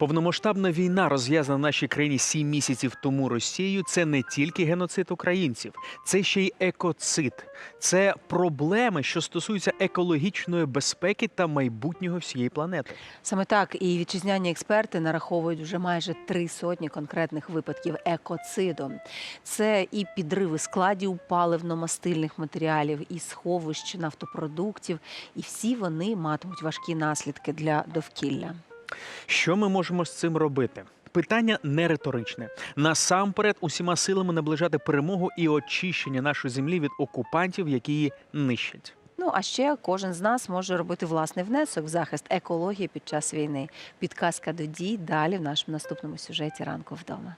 Повномасштабна війна, розв'язана в нашій країні сім місяців тому Росією, це не тільки геноцид українців, це ще й екоцид. Це проблеми, що стосуються екологічної безпеки та майбутнього всієї планети. Саме так і вітчизняні експерти нараховують вже майже три сотні конкретних випадків екоциду. Це і підриви складів паливно-мастильних матеріалів, і сховищ нафтопродуктів, і всі вони матимуть важкі наслідки для довкілля. Що ми можемо з цим робити? Питання не риторичне. Насамперед, усіма силами наближати перемогу і очищення нашої землі від окупантів, які її нищать. Ну а ще кожен з нас може робити власний внесок в захист екології під час війни. Підказка до дій далі в нашому наступному сюжеті ранку вдома.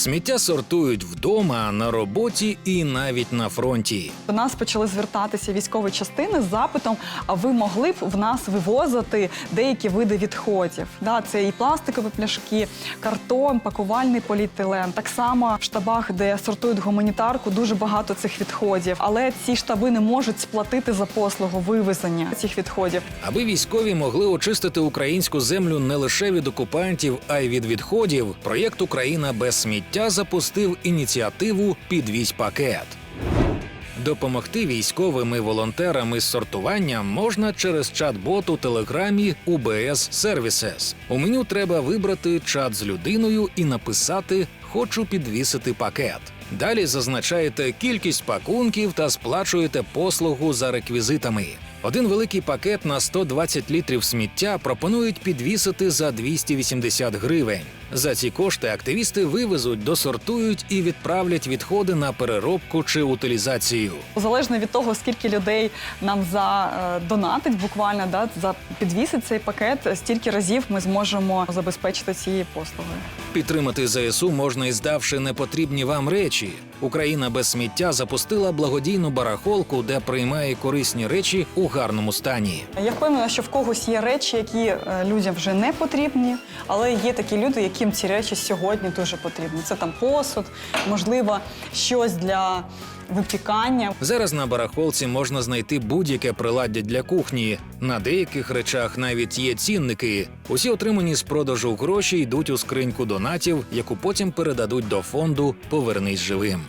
Сміття сортують вдома, на роботі і навіть на фронті. До нас почали звертатися військові частини з запитом, а ви могли б в нас вивозити деякі види відходів. Да, це і пластикові пляшки, картон, пакувальний поліетилен. Так само в штабах, де сортують гуманітарку, дуже багато цих відходів. Але ці штаби не можуть сплатити за послугу вивезення цих відходів. Аби військові могли очистити українську землю не лише від окупантів, а й від відходів. Проєкт Україна без сміття запустив ініціативу Підвізь пакет. Допомогти військовим і волонтерам із сортуванням можна через чат-бот у телеграмі UBS Services. У меню треба вибрати чат з людиною і написати Хочу підвісити пакет. Далі зазначаєте кількість пакунків та сплачуєте послугу за реквізитами. Один великий пакет на 120 літрів сміття пропонують підвісити за 280 гривень. За ці кошти активісти вивезуть, досортують і відправлять відходи на переробку чи утилізацію. Залежно від того, скільки людей нам за е, буквально да, за підвісить цей пакет, стільки разів ми зможемо забезпечити цією послугою. Підтримати ЗСУ можна і здавши непотрібні вам речі. Україна без сміття запустила благодійну барахолку, де приймає корисні речі у гарному стані. Я впевнена, що в когось є речі, які е, людям вже не потрібні, але є такі люди, яким ці речі сьогодні дуже потрібні. Це там посуд, можливо, щось для випікання. Зараз на барахолці можна знайти будь-яке приладдя для кухні. На деяких речах навіть є цінники. Усі отримані з продажу гроші йдуть у скриньку донатів, яку потім передадуть до фонду Повернись живим.